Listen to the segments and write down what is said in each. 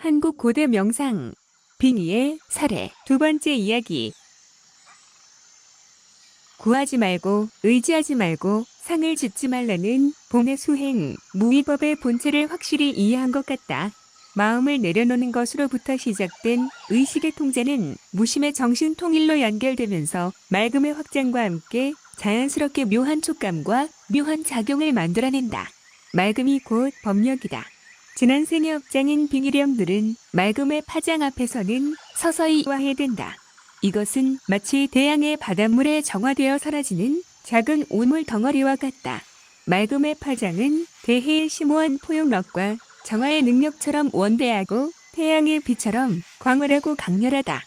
한국 고대 명상 빙의의 사례 두 번째 이야기 구하지 말고 의지하지 말고 상을 짓지 말라는 봄의 수행 무위법의 본체를 확실히 이해한 것 같다. 마음을 내려놓는 것으로부터 시작된 의식의 통제는 무심의 정신 통일로 연결되면서 맑음의 확장과 함께 자연스럽게 묘한 촉감과 묘한 작용을 만들어낸다. 맑음이 곧 법력이다. 지난 생의 업장인 빙의령들은 맑음의 파장 앞에서는 서서히 와해된다. 이것은 마치 대양의 바닷물에 정화되어 사라지는 작은 오물 덩어리와 같다. 맑음의 파장은 대해의 심오한 포용력과 정화의 능력처럼 원대하고 태양의 빛처럼 광활하고 강렬하다.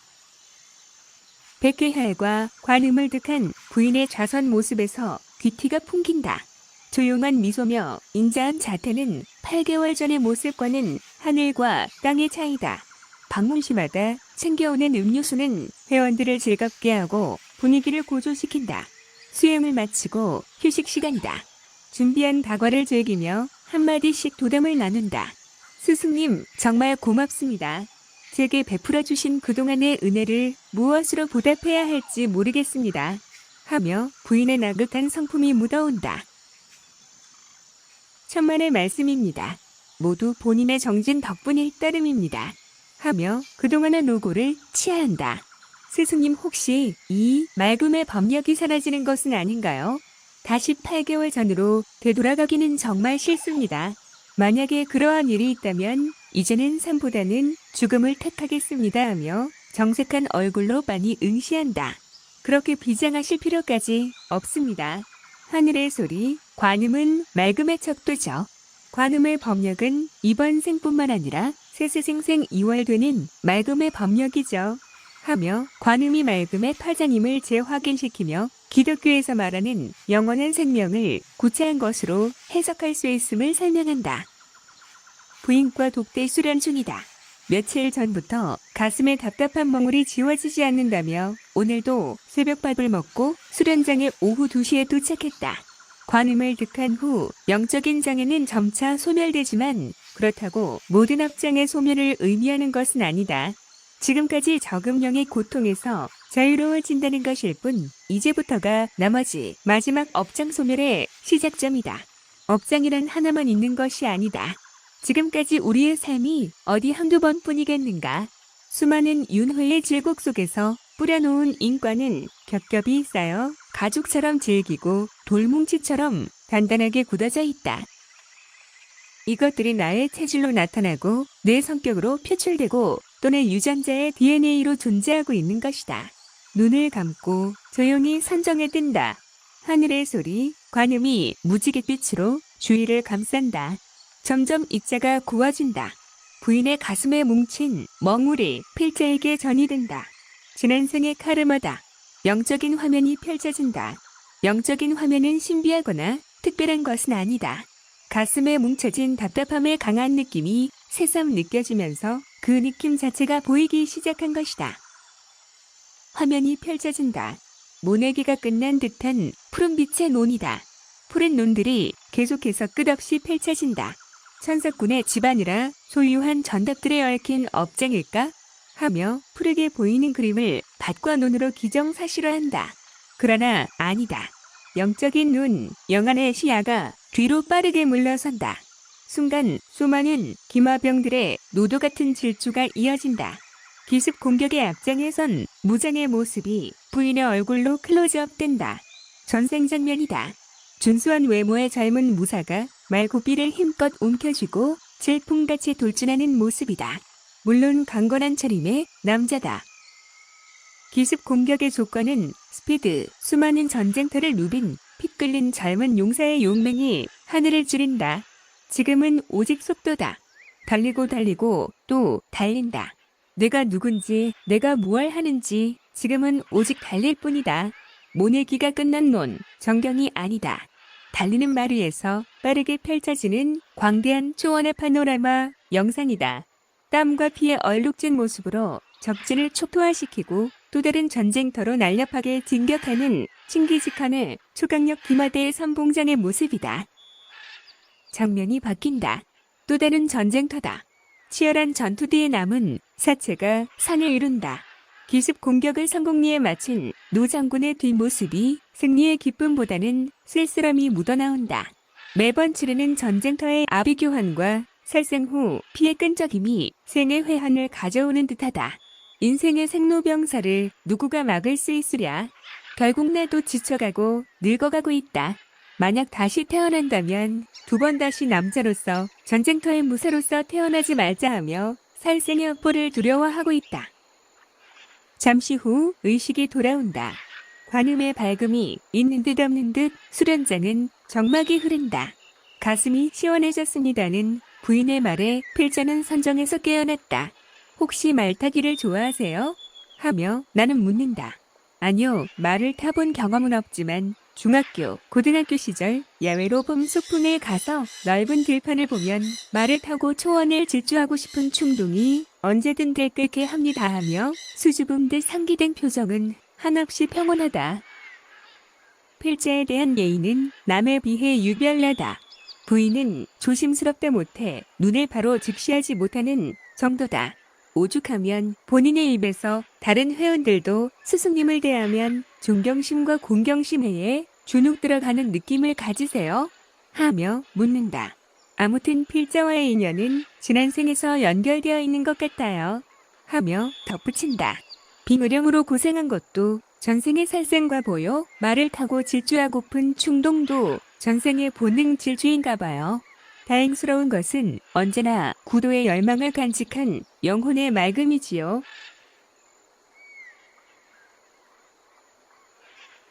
백회할과 관음을 득한 부인의 좌선 모습에서 귀티가 풍긴다. 조용한 미소며 인자한 자태는 8개월 전의 모습과는 하늘과 땅의 차이다. 방문 시마다 챙겨오는 음료수는 회원들을 즐겁게 하고 분위기를 고조시킨다. 수영을 마치고 휴식 시간이다. 준비한 다과를 즐기며 한마디씩 도담을 나눈다. 스승님, 정말 고맙습니다. 제게 베풀어 주신 그동안의 은혜를 무엇으로 보답해야 할지 모르겠습니다. 하며 부인의 나긋한 성품이 묻어온다. 천만의 말씀입니다. 모두 본인의 정진 덕분일 따름입니다. 하며 그동안의 노고를 치하한다. 스승님 혹시 이 맑음의 법력이 사라지는 것은 아닌가요? 다시 8개월 전으로 되돌아가기는 정말 싫습니다. 만약에 그러한 일이 있다면 이제는 삶보다는 죽음을 택하겠습니다 하며 정색한 얼굴로 많이 응시한다. 그렇게 비장하실 필요까지 없습니다. 하늘의 소리, 관음은 맑음의 척도죠. 관음의 법력은 이번 생뿐만 아니라 세세생생 이월되는 맑음의 법력이죠. 하며 관음이 맑음의 파장임을 재확인시키며 기독교에서 말하는 영원한 생명을 구체한 것으로 해석할 수 있음을 설명한다. 부인과 독대 수련 중이다. 며칠 전부터 가슴에 답답한 멍울이 지워지지 않는다며 오늘도 새벽밥을 먹고 수련장에 오후 2시에 도착했다. 관음을 득한 후 영적인 장애는 점차 소멸되지만 그렇다고 모든 합장의 소멸을 의미하는 것은 아니다. 지금까지 적응령의 고통에서 자유로워진다는 것일 뿐 이제부터가 나머지 마지막 업장 소멸의 시작점이다. 업장이란 하나만 있는 것이 아니다. 지금까지 우리의 삶이 어디 한두 번 뿐이겠는가? 수많은 윤회의 질곡 속에서 뿌려놓은 인과는 겹겹이 쌓여 가죽처럼 질기고 돌뭉치처럼 단단하게 굳어져 있다. 이것들이 나의 체질로 나타나고 내 성격으로 표출되고 또는 유전자의 DNA로 존재하고 있는 것이다. 눈을 감고 조용히 선정에 뜬다. 하늘의 소리, 관음이 무지갯빛으로 주위를 감싼다. 점점 입자가 고와진다. 부인의 가슴에 뭉친 멍울이 필자에게 전이 된다. 지난 생의 카르마다. 영적인 화면이 펼쳐진다. 영적인 화면은 신비하거나 특별한 것은 아니다. 가슴에 뭉쳐진 답답함의 강한 느낌이 새삼 느껴지면서 그 느낌 자체가 보이기 시작한 것이다. 화면이 펼쳐진다. 모내기가 끝난 듯한 푸른빛의 논이다. 푸른 논들이 계속해서 끝없이 펼쳐진다. 천석군의 집안이라 소유한 전답들에 얽힌 업장일까? 하며 푸르게 보이는 그림을 밭과 논으로 기정사실화한다. 그러나 아니다. 영적인 눈, 영안의 시야가 뒤로 빠르게 물러선다. 순간 수많은 기마병들의 노도 같은 질주가 이어진다. 기습 공격의 앞장에선 무장의 모습이 부인의 얼굴로 클로즈업 된다. 전생 장면이다. 준수한 외모의 젊은 무사가 말고삐를 힘껏 움켜쥐고 질풍같이 돌진하는 모습이다. 물론 강건한 차림의 남자다. 기습 공격의 조건은 스피드, 수많은 전쟁터를 누빈 피 끓는 젊은 용사의 용맹이 하늘을 찌른다. 지금은 오직 속도다. 달리고 달리고 또 달린다. 내가 누군지, 내가 무얼 하는지 지금은 오직 달릴 뿐이다. 모내기가 끝난 논, 정경이 아니다. 달리는 말 위에서 빠르게 펼쳐지는 광대한 초원의 파노라마 영상이다. 땀과 피에 얼룩진 모습으로 적진을 촉토화시키고 또 다른 전쟁터로 날렵하게 진격하는 칭기즈칸의 초강력 기마대의 선봉장의 모습이다. 장면이 바뀐다. 또 다른 전쟁터다. 치열한 전투 뒤에 남은 사체가 산을 이룬다. 기습 공격을 성공리에 마친 노 장군의 뒷모습이 승리의 기쁨보다는 쓸쓸함이 묻어나온다. 매번 치르는 전쟁터의 아비교환과 살생 후 피해 끈적임이 생의 회한을 가져오는 듯하다. 인생의 생로병사를 누구가 막을 수 있으랴. 결국 나도 지쳐가고 늙어가고 있다. 만약 다시 태어난다면 두 번 다시 남자로서 전쟁터의 무사로서 태어나지 말자 하며 살생의 업보를 두려워하고 있다. 잠시 후 의식이 돌아온다. 관음의 밝음이 있는 듯 없는 듯 수련장은 정막이 흐른다. 가슴이 시원해졌습니다는 부인의 말에 필자는 선정에서 깨어났다. 혹시 말 타기를 좋아하세요? 하며 나는 묻는다. 아니요, 말을 타본 경험은 없지만 중학교, 고등학교 시절 야외로 봄 소풍에 가서 넓은 들판을 보면 말을 타고 초원을 질주하고 싶은 충동이 언제든 들끓게 합니다 하며 수줍음 듯 상기된 표정은 한없이 평온하다. 필자에 대한 예의는 남에 비해 유별나다. 부인은 조심스럽다 못해 눈을 바로 직시하지 못하는 정도다. 오죽하면 본인의 입에서 다른 회원들도 스승님을 대하면 존경심과 공경심 해에 주눅 들어가는 느낌을 가지세요? 하며 묻는다. 아무튼 필자와의 인연은 지난 생에서 연결되어 있는 것 같아요. 하며 덧붙인다. 빙의령으로 고생한 것도 전생의 살생과 보여 말을 타고 질주하고픈 충동도 전생의 본능 질주인가 봐요. 다행스러운 것은 언제나 구도의 열망을 간직한 영혼의 맑음이지요.